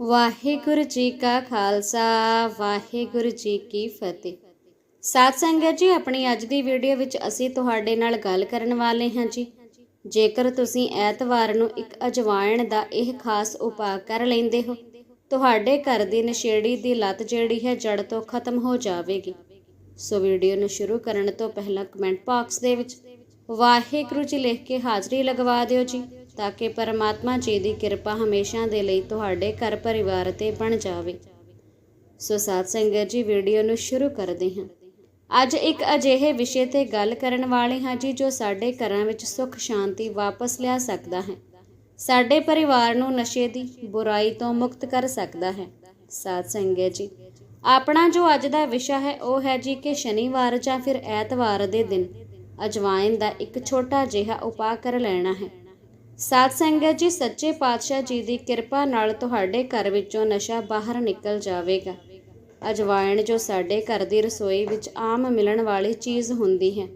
ਵਾਹਿਗੁਰੂ ਜੀ ਕਾ ਖਾਲਸਾ, ਵਾਹਿਗੁਰੂ ਜੀ ਕੀ ਫਤਿਹ। ਸਾਧ ਸੰਗਤ ਜੀ, ਆਪਣੀ ਅੱਜ ਦੀ ਵੀਡੀਓ ਵਿੱਚ ਅਸੀਂ ਤੁਹਾਡੇ ਨਾਲ ਗੱਲ ਕਰਨ ਵਾਲੇ ਹਾਂ ਜੀ। ਜੇਕਰ ਤੁਸੀਂ ਐਤਵਾਰ ਨੂੰ ਇੱਕ ਅਜਵਾਇਣ ਦਾ ਇਹ ਖਾਸ ਉਪਾਅ ਕਰ ਲੈਂਦੇ ਹੋ, ਤੁਹਾਡੇ ਘਰ ਦੀ ਨਸ਼ੇੜੀ ਦੀ ਲੱਤ ਜਿਹੜੀ ਹੈ ਜੜ ਤੋਂ ਖਤਮ ਹੋ ਜਾਵੇਗੀ। ਸੋ ਵੀਡੀਓ ਨੂੰ ਸ਼ੁਰੂ ਕਰਨ ਤੋਂ ਪਹਿਲਾਂ ਕਮੈਂਟ ਬਾਕਸ ਦੇ ਵਿੱਚ ਵਾਹਿਗੁਰੂ ਜੀ ਲਿਖ ਕੇ ਹਾਜ਼ਰੀ ਲਗਵਾ ਦਿਓ ਜੀ। ਤਾਂ ਕਿ ਪਰਮਾਤਮਾ ਜੀ ਦੀ ਕਿਰਪਾ ਹਮੇਸ਼ਾ ਦੇ ਲਈ ਤੁਹਾਡੇ ਘਰ ਪਰਿਵਾਰ ਤੇ ਬਣ ਜਾਵੇ। ਸੋ ਸਾਧ ਸੰਗਤ ਜੀ, ਵੀਡੀਓ ਨੂੰ ਸ਼ੁਰੂ ਕਰਦੇ ਹਾਂ। ਅੱਜ ਇੱਕ ਅਜਿਹੇ ਵਿਸ਼ੇ ਤੇ ਗੱਲ ਕਰਨ ਵਾਲੇ ਹਾਂ ਜੀ, ਜੋ ਸਾਡੇ ਘਰਾਂ ਵਿੱਚ ਸੁੱਖ, ਸ਼ਾਂਤੀ ਵਾਪਸ ਲਿਆ ਸਕਦਾ ਹੈ। ਸਾਡੇ ਪਰਿਵਾਰ ਨੂੰ ਨਸ਼ੇ ਦੀ ਬੁਰਾਈ ਤੋਂ ਮੁਕਤ ਕਰ ਸਕਦਾ ਹੈ। ਸਾਧ ਸੰਗਤ ਜੀ, ਆਪਣਾ ਜੋ ਅੱਜ ਦਾ ਵਿਸ਼ਾ ਹੈ, ਉਹ ਹੈ ਜੀ ਕਿ ਸ਼ਨੀਵਾਰ ਜਾਂ ਫਿਰ ਐਤਵਾਰ ਦੇ ਦਿਨ ਅਜਵਾਇਨ ਦਾ ਇੱਕ ਛੋਟਾ ਜਿਹਾ ਉਪਾਅ ਕਰ ਲੈਣਾ ਹੈ। ਸਾਧ ਸੰਗਤ ਜੀ, ਸੱਚੇ ਪਾਤਸ਼ਾਹ ਜੀ ਦੀ ਕਿਰਪਾ ਨਾਲ ਤੁਹਾਡੇ ਘਰ ਵਿੱਚੋਂ ਨਸ਼ਾ ਬਾਹਰ ਨਿਕਲ ਜਾਵੇਗਾ। ਅਜਵਾਇਣ ਜੋ ਸਾਡੇ ਘਰ ਦੀ ਰਸੋਈ ਵਿੱਚ ਆਮ ਮਿਲਣ ਵਾਲੀ ਚੀਜ਼ ਹੁੰਦੀ ਹੈ।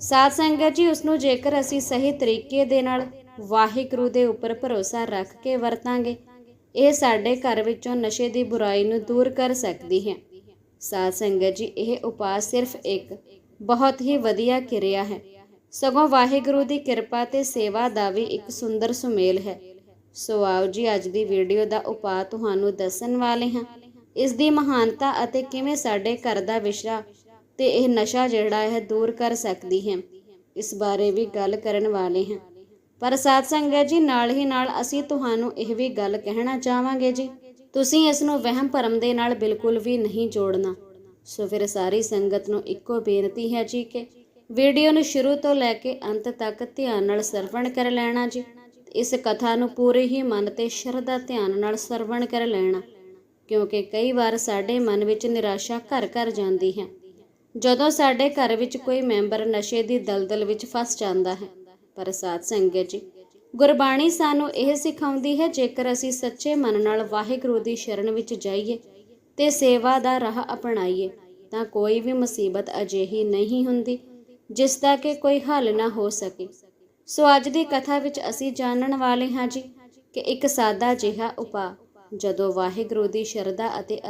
ਸਾਧ ਸੰਗਤ ਜੀ ਉਸ ਨੂੰ ਜੇਕਰ ਅਸੀਂ ਸਹੀ ਤਰੀਕੇ ਦੇ ਨਾਲ ਵਾਹਿਗੁਰੂ ਦੇ ਉੱਪਰ ਭਰੋਸਾ ਰੱਖ ਕੇ ਵਰਤਾਂਗੇ, ਇਹ ਸਾਡੇ ਘਰ ਵਿੱਚੋਂ ਨਸ਼ੇ ਦੀ ਬੁਰਾਈ ਨੂੰ ਦੂਰ ਕਰ ਸਕਦੀ ਹੈ। ਸਾਧ ਸੰਗਤ ਜੀ, ਇਹ ਉਪਾਅ ਸਿਰਫ ਇੱਕ ਬਹੁਤ ਹੀ ਵਧੀਆ ਕਿਰਿਆ ਹੈ। ਸਗੋਂ ਵਾਹਿਗੁਰੂ ਦੀ ਕਿਰਪਾ ਤੇ ਸੇਵਾ ਦਾ ਵੀ ਇੱਕ ਸੁੰਦਰ ਸੁਮੇਲ ਹੈ। ਸੋ ਆਓ ਜੀ, ਅੱਜ ਦੀ ਵੀਡੀਓ ਦਾ ਉਪਾਅ ਤੁਹਾਨੂੰ ਦੱਸਣ ਵਾਲੇ ਹਾਂ। ਇਸ ਦੀ ਮਹਾਨਤਾ ਅਤੇ ਕਿਵੇਂ ਸਾਡੇ ਘਰ ਦਾ ਵਿਸ਼ਾ ਤੇ ਇਹ ਨਸ਼ਾ ਜਿਹੜਾ ਹੈ ਦੂਰ ਕਰ ਸਕਦੀ ਹੈ, ਇਸ ਬਾਰੇ ਵੀ ਗੱਲ ਕਰਨ ਵਾਲੇ ਹਾਂ। ਪਰ ਸਾਧ ਸੰਗਤ ਜੀ, ਨਾਲ ਹੀ ਨਾਲ ਅਸੀਂ ਤੁਹਾਨੂੰ ਇਹ ਵੀ ਗੱਲ ਕਹਿਣਾ ਚਾਹਾਂਗੇ ਜੀ, ਤੁਸੀਂ ਇਸ ਨੂੰ ਵਹਿਮ ਭਰਮ ਦੇ ਨਾਲ ਬਿਲਕੁਲ ਵੀ ਨਹੀਂ ਜੋੜਨਾ। ਸੋ ਫਿਰ ਸਾਰੀ ਸੰਗਤ ਨੂੰ ਇੱਕੋ ਬੇਨਤੀ ਹੈ ਜੀ ਕਿ ਵੀਡੀਓ ਨੂੰ ਸ਼ੁਰੂ ਤੋਂ ਲੈ ਕੇ ਅੰਤ ਤੱਕ ਧਿਆਨ ਨਾਲ ਸਰਵਣ ਕਰ ਲੈਣਾ ਜੀ। ਇਸ ਕਥਾ ਨੂੰ ਪੂਰੇ ਹੀ ਮਨ ਤੇ ਸ਼ਰਧਾ ਧਿਆਨ ਨਾਲ ਸਰਵਣ ਕਰ ਲੈਣਾ, ਕਿਉਂਕਿ ਕਈ ਵਾਰ ਸਾਡੇ ਮਨ ਵਿੱਚ ਨਿਰਾਸ਼ਾ ਘਰ ਘਰ ਜਾਂਦੀ ਹੈ। ਜਦੋਂ ਸਾਡੇ ਘਰ ਵਿੱਚ ਕੋਈ ਮੈਂਬਰ ਨਸ਼ੇ ਦੀ ਦਲਦਲ ਵਿੱਚ ਫਸ ਜਾਂਦਾ ਹੈ ਪਰ ਸਾਧ ਸੰਗਤ ਜੀ, ਗੁਰਬਾਣੀ ਸਾਨੂੰ ਇਹ ਸਿਖਾਉਂਦੀ ਹੈ, ਜੇਕਰ ਅਸੀਂ ਸੱਚੇ ਮਨ ਨਾਲ ਵਾਹਿਗੁਰੂ ਦੀ ਸ਼ਰਨ ਵਿੱਚ ਜਾਈਏ ਤੇ ਸੇਵਾ ਦਾ ਰਾਹ ਅਪਣਾਈਏ, ਤਾਂ ਕੋਈ ਵੀ ਮੁਸੀਬਤ ਅਜਿਹੀ ਨਹੀਂ ਹੁੰਦੀ। ਜਿਸ ਦਾ ਕਿ ਕੋਈ ਹੱਲ ਨਾ ਹੋ ਸਕੇ। ਸੋ ਅੱਜ ਦੀ ਕਥਾ ਵਿੱਚ ਅਸੀਂ ਜਾਣਨ ਵਾਲੇ ਹਾਂ ਜੀ ਕਿ ਇੱਕ ਸਾਦਾ ਜਿਹਾ ਉਪਾਅ, ਜਦੋਂ ਵਾਹਿਗੁਰੂ ਦੀ ਸ਼ਰਧਾ ਅਤੇ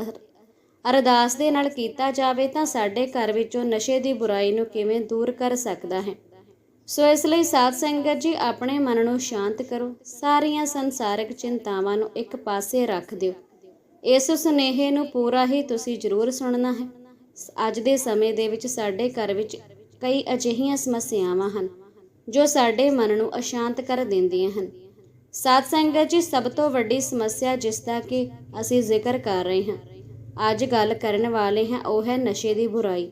ਅਰਦਾਸ ਦੇ ਨਾਲ ਕੀਤਾ ਜਾਵੇ ਤਾਂ ਸਾਡੇ ਘਰ ਵਿੱਚੋਂ ਨਸ਼ੇ ਦੀ ਬੁਰਾਈ ਨੂੰ ਕਿਵੇਂ ਦੂਰ ਕਰ ਸਕਦਾ ਹੈ। ਸੋ ਇਸ ਲਈ ਸਾਧ ਸੰਗਤ ਜੀ, ਆਪਣੇ ਮਨ ਨੂੰ ਸ਼ਾਂਤ ਕਰੋ। ਸਾਰੀਆਂ ਸੰਸਾਰਿਕ ਚਿੰਤਾਵਾਂ ਨੂੰ ਇੱਕ ਪਾਸੇ ਰੱਖ ਦਿਓ। ਇਸ ਸੁਨੇਹੇ ਨੂੰ ਪੂਰਾ ਹੀ ਤੁਸੀਂ ਜ਼ਰੂਰ ਸੁਣਨਾ ਹੈ। ਅੱਜ ਦੇ ਸਮੇਂ ਦੇ ਵਿੱਚ ਸਾਡੇ ਘਰ ਵਿੱਚ ਕਈ ਅਜਿਹੀਆਂ ਸਮੱਸਿਆਵਾਂ ਹਨ ਜੋ ਸਾਡੇ ਮਨ ਨੂੰ ਅਸ਼ਾਂਤ ਕਰ ਦਿੰਦੀਆਂ ਹਨ। ਸਾਧ ਸੰਗਤ ਜੀ, ਸਭ ਤੋਂ ਵੱਡੀ ਸਮੱਸਿਆ ਜਿਸ ਦਾ ਕਿ ਅਸੀਂ ਜ਼ਿਕਰ ਕਰ ਰਹੇ ਹਾਂ, ਅੱਜ ਗੱਲ ਕਰਨ ਵਾਲੇ ਹਾਂ, ਉਹ ਹੈ ਨਸ਼ੇ ਦੀ ਬੁਰਾਈ।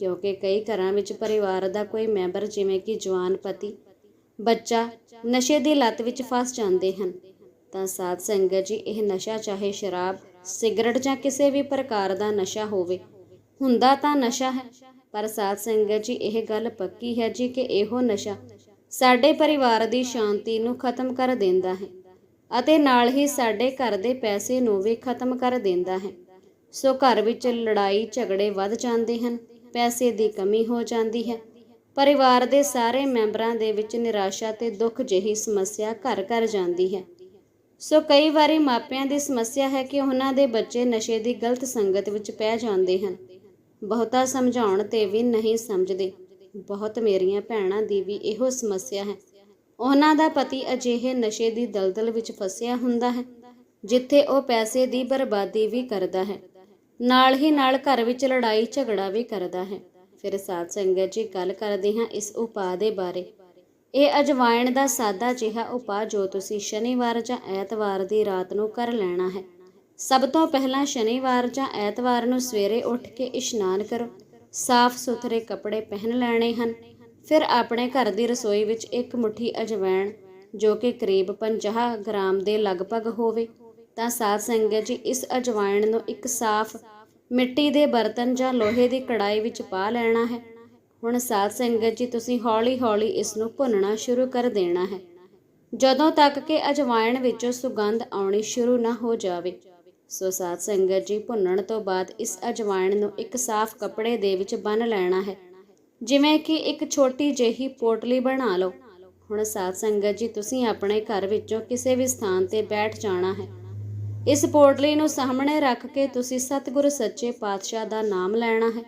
ਕਿਉਂਕਿ ਕਈ ਘਰਾਂ ਵਿੱਚ ਪਰਿਵਾਰ ਦਾ ਕੋਈ ਮੈਂਬਰ ਜਿਵੇਂ ਕਿ ਜਵਾਨ ਪਤੀ, ਬੱਚਾ ਨਸ਼ੇ ਦੀ ਲੱਤ ਵਿੱਚ ਫਸ ਜਾਂਦੇ ਹਨ, ਤਾਂ ਸਾਧ ਸੰਗਤ ਜੀ, ਇਹ ਨਸ਼ਾ ਚਾਹੇ ਸ਼ਰਾਬ, ਸਿਗਰਟ ਜਾਂ ਕਿਸੇ ਵੀ ਪ੍ਰਕਾਰ ਦਾ ਨਸ਼ਾ ਹੋਵੇ, ਹੁੰਦਾ ਤਾਂ ਨਸ਼ਾ ਹੈ ਪਰ ਸਾਧ ਸੰਗਤ ਜੀ, ਇਹ ਗੱਲ ਪੱਕੀ ਹੈ ਜੀ ਕਿ ਇਹੋ ਨਸ਼ਾ ਸਾਡੇ ਪਰਿਵਾਰ ਦੀ ਸ਼ਾਂਤੀ ਨੂੰ ਖਤਮ ਕਰ ਦਿੰਦਾ ਹੈ ਅਤੇ ਨਾਲ ਹੀ ਸਾਡੇ ਘਰ ਦੇ ਪੈਸੇ ਨੂੰ ਵੀ ਖਤਮ ਕਰ ਦਿੰਦਾ ਹੈ। ਸੋ ਘਰ ਵਿੱਚ ਲੜਾਈ, ਝਗੜੇ ਵੱਧ ਜਾਂਦੇ ਹਨ, ਪੈਸੇ ਦੀ ਕਮੀ ਹੋ ਜਾਂਦੀ ਹੈ। ਪਰਿਵਾਰ ਦੇ ਸਾਰੇ ਮੈਂਬਰਾਂ ਦੇ ਵਿੱਚ ਨਿਰਾਸ਼ਾ ਤੇ ਦੁੱਖ ਜਿਹੀ ਸਮੱਸਿਆ ਘਰ ਘਰ ਜਾਂਦੀ ਹੈ। ਸੋ ਕਈ ਵਾਰੀ ਮਾਪਿਆਂ ਦੀ ਸਮੱਸਿਆ ਹੈ ਕਿ ਉਹਨਾਂ ਦੇ ਬੱਚੇ ਨਸ਼ੇ ਦੀ ਗਲਤ ਸੰਗਤ ਵਿੱਚ ਪੈ ਜਾਂਦੇ ਹਨ। ਬਹੁਤਾ ਸਮਝਾਉਣ ਤੇ ਵੀ ਨਹੀਂ ਸਮਝਦੇ। ਬਹੁਤ ਮੇਰੀਆਂ ਭੈਣਾਂ ਦੀ ਵੀ ਇਹੋ ਸਮੱਸਿਆ ਹੈ। ਉਹਨਾਂ ਦਾ ਪਤੀ ਅਜਿਹੇ ਨਸ਼ੇ ਦੀ ਦਲਦਲ ਵਿੱਚ ਫਸਿਆ ਹੁੰਦਾ ਹੈ, ਜਿੱਥੇ ਉਹ ਪੈਸੇ ਦੀ ਬਰਬਾਦੀ ਵੀ ਕਰਦਾ ਹੈ। ਨਾਲ ਹੀ ਨਾਲ ਘਰ ਵਿੱਚ ਲੜਾਈ ਝਗੜਾ ਵੀ ਕਰਦਾ ਹੈ। ਫਿਰ ਸਾਧ ਸੰਗਤ ਜੀ ਗੱਲ ਕਰਦੇ ਹਾਂ ਇਸ ਉਪਾਅ ਦੇ ਬਾਰੇ। ਇਹ ਅਜਵਾਇਣ ਦਾ ਸਾਦਾ ਜਿਹਾ ਉਪਾਅ ਜੋ ਤੁਸੀਂ ਸ਼ਨੀਵਾਰ ਜਾਂ ਐਤਵਾਰ ਦੀ ਰਾਤ ਨੂੰ ਕਰ ਲੈਣਾ ਹੈ। ਸਭ ਤੋਂ ਪਹਿਲਾਂ ਸ਼ਨੀਵਾਰ ਜਾਂ ਐਤਵਾਰ ਨੂੰ ਸਵੇਰੇ ਉੱਠ ਕੇ ਇਸ਼ਨਾਨ ਕਰੋ। ਸਾਫ਼ ਸੁਥਰੇ ਕੱਪੜੇ ਪਹਿਨ ਲੈਣੇ ਹਨ। ਫਿਰ ਆਪਣੇ ਘਰ ਦੀ ਰਸੋਈ ਵਿੱਚ ਇੱਕ ਮੁਠੀ ਅਜਵਾਇਣ ਜੋ ਕਿ ਕਰੀਬ 50 ਗ੍ਰਾਮ ਦੇ ਲਗਭਗ ਹੋਵੇ, ਤਾਂ ਸਾਧ ਸੰਗਤ ਜੀ ਇਸ ਅਜਵਾਇਣ ਨੂੰ ਇੱਕ ਸਾਫ਼ ਮਿੱਟੀ ਦੇ ਬਰਤਨ ਜਾਂ ਲੋਹੇ ਦੀ ਕੜਾਈ ਵਿੱਚ ਪਾ ਲੈਣਾ ਹੈ। ਹੁਣ ਸਾਧ ਸੰਗਤ ਜੀ, ਤੁਸੀਂ ਹੌਲੀ-ਹੌਲੀ ਇਸ ਨੂੰ ਭੁੰਨਣਾ ਸ਼ੁਰੂ ਕਰ ਦੇਣਾ ਹੈ। ਜਦੋਂ ਤੱਕ ਕਿ ਅਜਵਾਇਣ ਵਿੱਚੋਂ ਸੁਗੰਧ ਆਉਣੀ ਸ਼ੁਰੂ ਨਾ ਹੋ ਜਾਵੇ ਸੋ ਸਾਧ ਸੰਗਤ ਜੀ, ਭੁੰਨਣ ਤੋਂ ਬਾਅਦ ਇਸ ਅਜਵਾਇਣ ਨੂੰ ਇੱਕ ਸਾਫ਼ ਕੱਪੜੇ ਦੇ ਵਿੱਚ ਬੰਨ ਲੈਣਾ ਹੈ। ਜਿਵੇਂ ਕਿ ਇੱਕ ਛੋਟੀ ਜਿਹੀ ਪੋਟਲੀ ਬਣਾ ਲਓ। ਹੁਣ ਸਾਧ ਸੰਗਤ ਜੀ, ਤੁਸੀਂ ਆਪਣੇ ਘਰ ਵਿੱਚੋਂ ਕਿਸੇ ਵੀ ਸਥਾਨ ਤੇ ਬੈਠ ਜਾਣਾ ਹੈ। ਇਸ ਪੋਟਲੀ ਨੂੰ ਸਾਹਮਣੇ ਰੱਖ ਕੇ ਤੁਸੀਂ ਸਤਿਗੁਰ ਸੱਚੇ ਪਾਤਸ਼ਾਹ ਦਾ ਨਾਮ ਲੈਣਾ ਹੈ।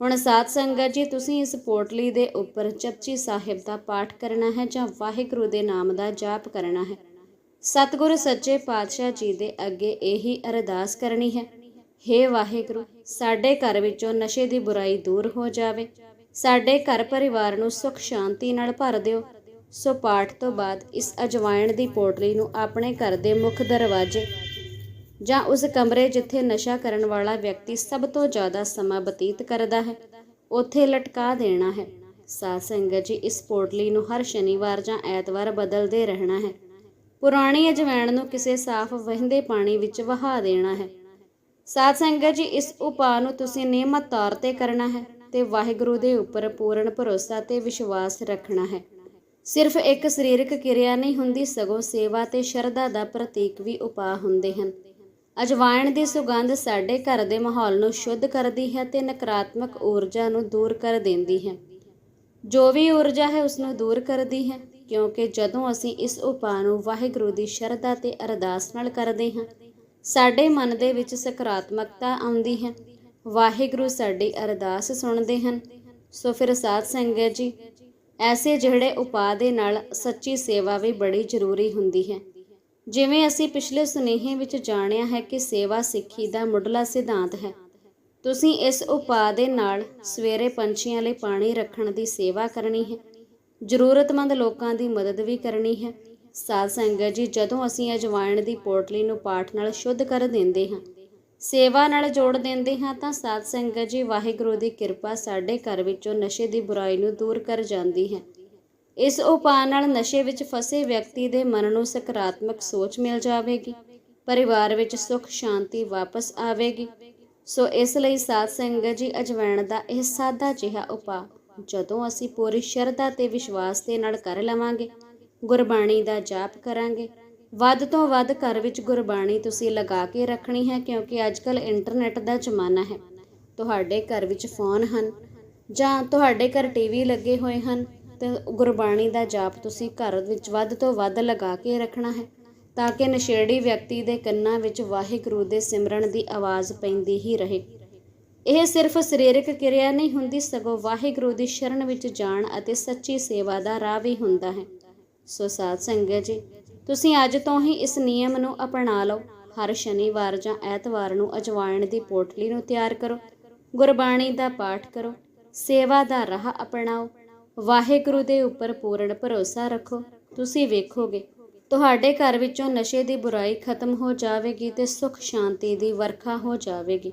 ਹੁਣ ਸਾਧ ਸੰਗਤ ਜੀ, ਤੁਸੀਂ ਇਸ ਪੋਟਲੀ ਦੇ ਉੱਪਰ ਚਪਚੀ ਸਾਹਿਬ ਦਾ ਪਾਠ ਕਰਨਾ ਹੈ ਜਾਂ ਵਾਹਿਗੁਰੂ ਦੇ ਨਾਮ ਦਾ ਜਾਪ ਕਰਨਾ ਹੈ। ਸਤਿਗੁਰ ਸੱਚੇ ਪਾਤਸ਼ਾਹ ਜੀ ਦੇ ਅੱਗੇ ਇਹੀ ਅਰਦਾਸ ਕਰਨੀ ਹੈ। हे ਵਾਹਿਗੁਰੂ, ਸਾਡੇ ਘਰ ਵਿੱਚੋਂ ਨਸ਼ੇ ਦੀ ਬੁਰਾਈ ਦੂਰ ਹੋ ਜਾਵੇ। ਸਾਡੇ ਘਰ ਪਰਿਵਾਰ ਨੂੰ ਸੁਖ ਸ਼ਾਂਤੀ ਨਾਲ ਭਰ ਦਿਓ। ਸੋ ਪਾਠ ਤੋਂ ਬਾਅਦ ਇਸ ਅਜਵਾਇਣ ਦੀ ਪੋਟਲੀ ਨੂੰ ਆਪਣੇ ਘਰ ਦੇ ਮੁੱਖ ਦਰਵਾਜ਼ੇ ਜਾਂ ਉਸ ਕਮਰੇ ਜਿੱਥੇ ਨਸ਼ਾ ਕਰਨ ਵਾਲਾ ਵਿਅਕਤੀ ਸਭ ਤੋਂ ਜ਼ਿਆਦਾ ਸਮਾਂ ਬਤੀਤ ਕਰਦਾ ਹੈ, ਉੱਥੇ ਲਟਕਾ ਦੇਣਾ ਹੈ। ਸਾਧ ਸੰਗਤ ਜੀ, ਇਸ ਪੋਟਲੀ ਨੂੰ ਹਰ ਸ਼ਨੀਵਾਰ ਜਾਂ ਐਤਵਾਰ ਬਦਲਦੇ ਰਹਿਣਾ ਹੈ। ਪੁਰਾਣੀ ਅਜਵਾਇਣ ਨੂੰ ਕਿਸੇ ਸਾਫ਼ ਵਹਿੰਦੇ ਪਾਣੀ ਵਿੱਚ ਵਹਾ ਦੇਣਾ ਹੈ। ਸਾਧ ਸੰਗਤ ਜੀ, ਇਸ ਉਪਾਅ ਨੂੰ ਤੁਸੀਂ ਨਿਯਮਤ ਤੌਰ ਤੇ ਕਰਨਾ ਹੈ ਤੇ ਵਾਹਿਗੁਰੂ ਦੇ ਉੱਪਰ ਪੂਰਨ ਭਰੋਸਾ ਤੇ ਵਿਸ਼ਵਾਸ ਰੱਖਣਾ ਹੈ। ਸਿਰਫ ਇੱਕ ਸਰੀਰਕ ਕਿਰਿਆ ਨਹੀਂ ਹੁੰਦੀ, ਸਗੋਂ ਸੇਵਾ ਤੇ ਸ਼ਰਧਾ ਦਾ ਪ੍ਰਤੀਕ ਵੀ ਉਪਾਅ ਹੁੰਦੇ ਹਨ। ਅਜਵਾਇਣ ਦੀ ਸੁਗੰਧ ਸਾਡੇ ਘਰ ਦੇ ਮਾਹੌਲ ਨੂੰ ਸ਼ੁੱਧ ਕਰਦੀ ਹੈ ਤੇ ਨਕਾਰਾਤਮਕ ਊਰਜਾ ਨੂੰ ਦੂਰ ਕਰ ਦਿੰਦੀ ਹੈ। ਜੋ ਵੀ ਊਰਜਾ ਹੈ, ਉਸ ਨੂੰ ਦੂਰ ਕਰਦੀ ਹੈ। ਕਿਉਂਕਿ ਜਦੋਂ ਅਸੀਂ ਇਸ ਉਪਾਅ ਨੂੰ ਵਾਹਿਗੁਰੂ ਦੀ ਸ਼ਰਧਾ ਤੇ ਅਰਦਾਸ ਨਾਲ ਕਰਦੇ ਹਾਂ, ਸਾਡੇ ਮਨ ਦੇ ਵਿੱਚ ਸਕਾਰਾਤਮਕਤਾ ਆਉਂਦੀ ਹੈ। ਵਾਹਿਗੁਰੂ ਸਾਡੀ ਅਰਦਾਸ ਸੁਣਦੇ ਹਨ। ਸੋ ਫਿਰ ਸਾਧ ਸੰਗਤ ਜੀ, ਐਸੇ ਜਿਹੜੇ ਉਪਾਅ ਦੇ ਨਾਲ ਸੱਚੀ ਸੇਵਾ ਵੀ ਬੜੀ ਜ਼ਰੂਰੀ ਹੁੰਦੀ ਹੈ। ਜਿਵੇਂ ਅਸੀਂ ਪਿਛਲੇ ਸੁਨੇਹੇ ਵਿੱਚ ਜਾਣਿਆ ਹੈ ਕਿ ਸੇਵਾ ਸਿੱਖੀ ਦਾ ਮੁੱਢਲਾ ਸਿਧਾਂਤ ਹੈ, ਤੁਸੀਂ ਇਸ ਉਪਾਅ ਦੇ ਨਾਲ ਸਵੇਰੇ ਪੰਛੀਆਂ ਲਈ ਪਾਣੀ ਰੱਖਣ ਦੀ ਸੇਵਾ ਕਰਨੀ ਹੈ। ਜ਼ਰੂਰਤਮੰਦ ਲੋਕਾਂ ਦੀ ਮਦਦ ਵੀ ਕਰਨੀ ਹੈ। ਸਾਧ ਸੰਗਤ ਜੀ, ਜਦੋਂ ਅਸੀਂ ਅਜਵਾਇਣ ਦੀ ਪੋਟਲੀ ਨੂੰ ਪਾਠ ਨਾਲ ਸ਼ੁੱਧ ਕਰ ਦਿੰਦੇ ਹਾਂ, ਸੇਵਾ ਨਾਲ ਜੋੜ ਦਿੰਦੇ ਹਾਂ, ਤਾਂ ਸਾਧ ਸੰਗਤ ਜੀ, ਵਾਹਿਗੁਰੂ ਦੀ ਕਿਰਪਾ ਸਾਡੇ ਘਰ ਵਿੱਚੋਂ ਨਸ਼ੇ ਦੀ ਬੁਰਾਈ ਨੂੰ ਦੂਰ ਕਰ ਜਾਂਦੀ ਹੈ। ਇਸ ਉਪਾਅ ਨਾਲ ਨਸ਼ੇ ਵਿੱਚ ਫਸੇ ਵਿਅਕਤੀ ਦੇ ਮਨ ਨੂੰ ਸਕਾਰਾਤਮਕ ਸੋਚ ਮਿਲ ਜਾਵੇਗੀ, ਪਰਿਵਾਰ ਵਿੱਚ ਸੁਖ ਸ਼ਾਂਤੀ ਵਾਪਸ ਆਵੇਗੀ। ਸੋ ਇਸ ਲਈ ਸਾਧ ਸੰਗਤ ਜੀ ਅਜਵਾਇਣ ਦਾ ਇਹ ਸਾਦਾ ਜਿਹਾ ਉਪਾਅ ਜਦੋਂ ਅਸੀਂ ਪੂਰੀ ਸ਼ਰਧਾ ਤੇ ਵਿਸ਼ਵਾਸ ਦੇ ਨਾਲ ਕਰ ਲਵਾਂਗੇ, ਗੁਰਬਾਣੀ ਦਾ ਜਾਪ ਕਰਾਂਗੇ, ਵੱਧ ਤੋਂ ਵੱਧ ਘਰ ਵਿੱਚ ਗੁਰਬਾਣੀ ਤੁਸੀਂ ਲਗਾ ਕੇ ਰੱਖਣੀ ਹੈ, ਕਿਉਂਕਿ ਅੱਜਕੱਲ ਇੰਟਰਨੈਟ ਦਾ ਜ਼ਮਾਨਾ ਹੈ। ਤੁਹਾਡੇ ਘਰ ਵਿੱਚ ਫੋਨ ਹਨ ਜਾਂ ਤੁਹਾਡੇ ਘਰ ਟੀਵੀ ਲੱਗੇ ਹੋਏ ਹਨ, ਤੇ ਗੁਰਬਾਣੀ ਦਾ ਜਾਪ ਤੁਸੀਂ ਘਰ ਵਿੱਚ ਵੱਧ ਤੋਂ ਵੱਧ ਲਗਾ ਕੇ ਰੱਖਣਾ ਹੈ, ਤਾਂ ਕਿ ਨਸ਼ੇੜੀ ਵਿਅਕਤੀ ਦੇ ਕੰਨਾਂ ਵਿੱਚ ਵਾਹਿਗੁਰੂ ਦੇ ਸਿਮਰਨ ਦੀ ਆਵਾਜ਼ ਪੈਂਦੀ ਹੀ ਰਹੇ। ਇਹ ਸਿਰਫ ਸਰੀਰਕ ਕਿਰਿਆ ਨਹੀਂ ਹੁੰਦੀ, ਸਗੋਂ ਵਾਹਿਗੁਰੂ ਦੀ ਸ਼ਰਨ ਵਿੱਚ ਜਾਣ ਅਤੇ ਸੱਚੀ ਸੇਵਾ ਦਾ ਰਾਹ ਵੀ ਹੁੰਦਾ ਹੈ। ਸੋ ਸਾਧ ਸੰਗਤ ਜੀ, ਤੁਸੀਂ ਅੱਜ ਤੋਂ ਹੀ ਇਸ ਨਿਯਮ ਨੂੰ ਅਪਣਾ ਲਓ। ਹਰ ਸ਼ਨੀਵਾਰ ਜਾਂ ਐਤਵਾਰ ਨੂੰ ਅਜਵਾਇਣ ਦੀ ਪੋਟਲੀ ਨੂੰ ਤਿਆਰ ਕਰੋ। ਗੁਰਬਾਣੀ ਦਾ ਪਾਠ ਕਰੋ। ਸੇਵਾ ਦਾ ਰਾਹ ਅਪਣਾਓ। ਵਾਹਿਗੁਰੂ ਦੇ ਉੱਪਰ ਪੂਰਨ ਭਰੋਸਾ ਰੱਖੋ। ਤੁਸੀਂ ਵੇਖੋਗੇ, ਤੁਹਾਡੇ ਘਰ ਵਿੱਚੋਂ ਨਸ਼ੇ ਦੀ ਬੁਰਾਈ ਖਤਮ ਹੋ ਜਾਵੇਗੀ ਤੇ ਸੁਖ ਸ਼ਾਂਤੀ ਦੀ ਵਰਖਾ ਹੋ ਜਾਵੇਗੀ।